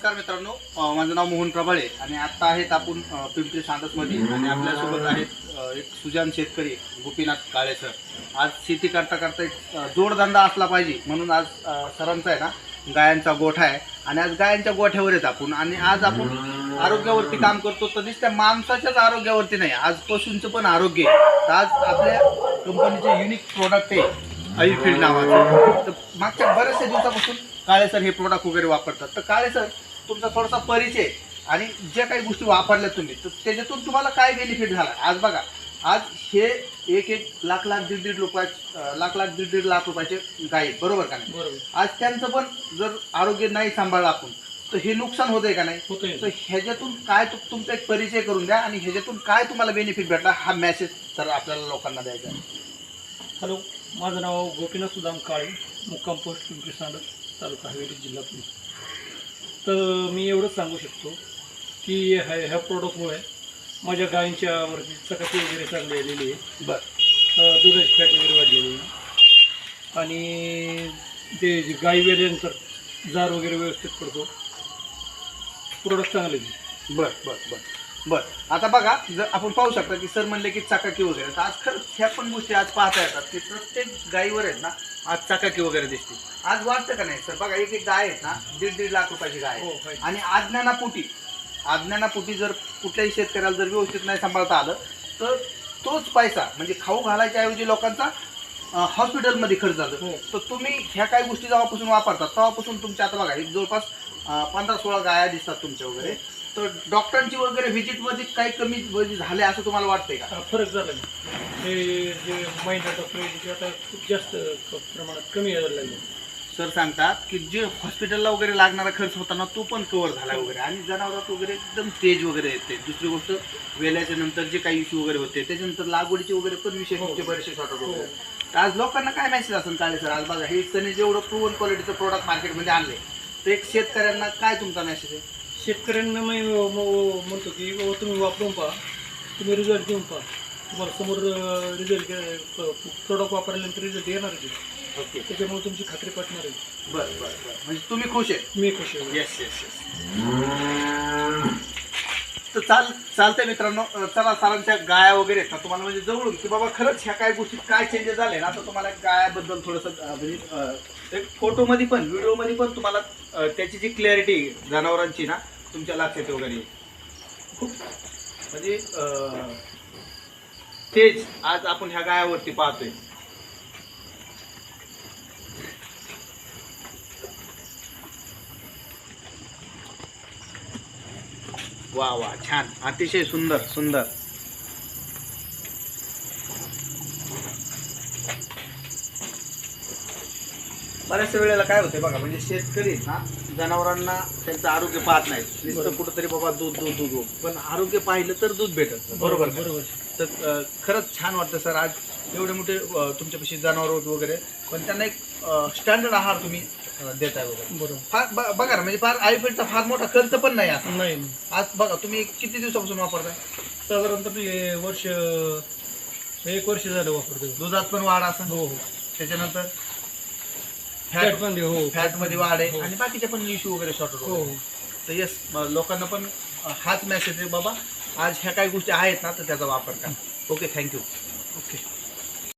नमस्कार मित्रांनो माझं नाव मोहन प्रभाळे आणि आता आहेत आपण पिंपरी सांडसमध्ये आणि आपल्यासोबत आहेत एक सुजान शेतकरी गोपीनाथ काळे सर. आज शेती करता करता एक जोडधंदा असला पाहिजे. म्हणून आज सरांचा आहे ना गायांचा गोठा आहे. आणि आज गायांच्या गोठ्यावर आहेत आपण. आणि आज आपण आरोग्यावरती काम करतो तर दिसत्या माणसाच्याच आरोग्यावरती नाही. आज पशूंचं पण आरोग्य आहे. तर आज आपल्या कंपनीचे युनिक प्रोडक्ट आहे आईफील्ड नावाचं. तर मागच्या बऱ्याचशा दिवसापासून काळे सर हे प्रोडक्ट वगैरे वापरतात. तर काळे सर तुमचा थोडासा परिचय आणि ज्या काही गोष्टी वापरल्या तुम्ही तर त्याच्यातून तुम्हाला काय बेनिफिट झाला? आज बघा आज हे एक एक लाख लाख दीड दीड रुपया लाख लाख दीड दीड लाख रुपयाचे गाय बरोबर का नाही? बरोबर. आज त्यांचं पण जर आरोग्य नाही सांभाळलं आपण तर हे नुकसान होतंय का नाही? होतंय. तर ह्याच्यातून काय तुमचा एक परिचय करून द्या आणि ह्याच्यातून काय तुम्हाला बेनिफिट भेटला हा मेसेज तर आपल्याला लोकांना द्यायचा आहे. हॅलो माझं नाव गोपीनाथ सुदाम काळे मुक्काम पोस्ट पिंपरी तालुका हवेली जिल्हा पुणे. तर मी एवढंच सांगू शकतो की ह्या ह्या प्रोडक्टमुळे माझ्या गायींच्या वरती चकाकी वगैरे चांगली आलेली आहे. बर. दुधाची फॅट वगैरे वाढलेली आहे. आणि ते जे गाई वेल्यानंतर जार वगैरे व्यवस्थित पडतो. प्रोडक्ट चांगले. बर बर बर. बर. आता बघा जर आपण पाहू शकता की सर म्हणले की चाकाकी वगैरे. तर आज खरंच ह्या पण गोष्टी आज पाहता येतात की प्रत्येक गायीवर आहेत ना आज चाकाकी वगैरे दिसते. आज वाटतं का नाही? सर बघा एक एक गाय आहेत ना दीड दीड लाख रुपयाची गाय हो आहे. पाहिजे. आणि आज्ञानापोटी आज्ञानापोटी जर कुठल्याही शेतकऱ्याला जर व्यवस्थित नाही सांभाळता आलं तर तोच पैसा म्हणजे खाऊ घालायच्या ऐवजी लोकांचा अं, हॉस्पिटलमध्ये खर्च जातो हो. तर तुम्ही ह्या काही गोष्टी जेव्हापासून वापरतात तेव्हापासून तुमच्या आता बघा एक जवळपास अं, पंधरा सोळा गाया दिसतात तुमच्या वगैरे. तर डॉक्टरांची वगैरे व्हिजिटमध्ये काही कमी म्हणजे झाले असं तुम्हाला वाटतंय का? हा, फरक झाला ना हे जे महिला डॉक्टर आहे ते आता खूप जास्त क- प्रमाणात कमी यायला लागले. सर सांगतात की जे हॉस्पिटलला वगैरे लागणारा खर्च होता ना तो पण कव्हर झाला वगैरे. आणि जनावरात वगैरे एकदम तेज वगैरे येते. दुसरी गोष्ट वेल्याच्या नंतर जे काही इश्यू वगैरे होते त्याच्यानंतर लागवडीचे वगैरे पण विषय हो. तुमचे बरेचसे शॉर्ट हो. तर आज लोकांना काय मेसेज असेल काळे सर आज बघा हे सनी जेवढं प्रूव्हन क्वालिटीचं प्रोडक्ट मार्केटमध्ये आणले तर एक शेतकऱ्यांना काय तुमचा मेसेज आहे? शेतकऱ्यांना मी म- म्हणतो की बाबा तुम्ही वापरून पहा. तुम्ही रिझल्ट घेऊन पहा. तुम्हाला समोर रिझल्ट प्रोडक्ट वापरल्यानंतर रिझल्ट येणारच आहे. ओके. त्याच्यामुळे तुमची खात्री पटणार आहे. बरं बरं बरं. म्हणजे तुम्ही खुश आहे? मी खुश आहे. येस येस तर चाल चालतंय मित्रांनो. चला सरांच्या गाया वगैरे आहेत. ना तुम्हाला म्हणजे जवळून की बाबा खरंच ह्या काय गोष्टीत काय चेंजेस झाले ना आता तुम्हाला गायाबद्दल थोडंसं म्हणजे एक फोटोमध्ये पण व्हिडिओमध्ये पण तुम्हाला त्याची जी क्लॅरिटी जनावरांची ना तुमच्या लक्षात वगैरे. खूप. म्हणजे तेच आज आपण ह्या गायावरती पाहतोय. वा वा छान. अतिशय सुंदर सुंदर. बऱ्याचशा वेळेला काय होते बघा म्हणजे शेतकरी ना जनावरांना त्यांचं आरोग्य पाहत नाही नुसतं. कुठंतरी बाबा दूध दूध दूध दूध. पण आरोग्य पाहिलं तर दूध भेटत. बरोबर का? बरोबर. तर अं, खरंच छान वाटतं सर. आज एवढे मोठे अं, तुमच्यापाशी जनावर वगैरे. पण त्यांना एक स्टँडर्ड आहार तुम्ही वगैरे. बरोबर. फार ब- बघा ना म्हणजे फार आयुर्वेदचा फार मोठा खर्च पण नाही असं. नाही. नाही. आज बघा तुम्ही किती दिवसापासून वापरताय? साधारणतः हे वर्ष एक वर्ष झालं वापरतो दुधात पण वाढ असं? हो हो. त्याच्यानंतर फॅट फॅट पण हो. फॅटमध्ये वाढ आहे. हो. आणि बाकीचे पण इश्यू वगैरे शॉर्ट हो हो. तर येस लोकांना पण अं, हाच मेसेज आहे बाबा. आज ह्या काही गोष्टी आहेत ना तर त्याचा वापर करा. Okay thank you okay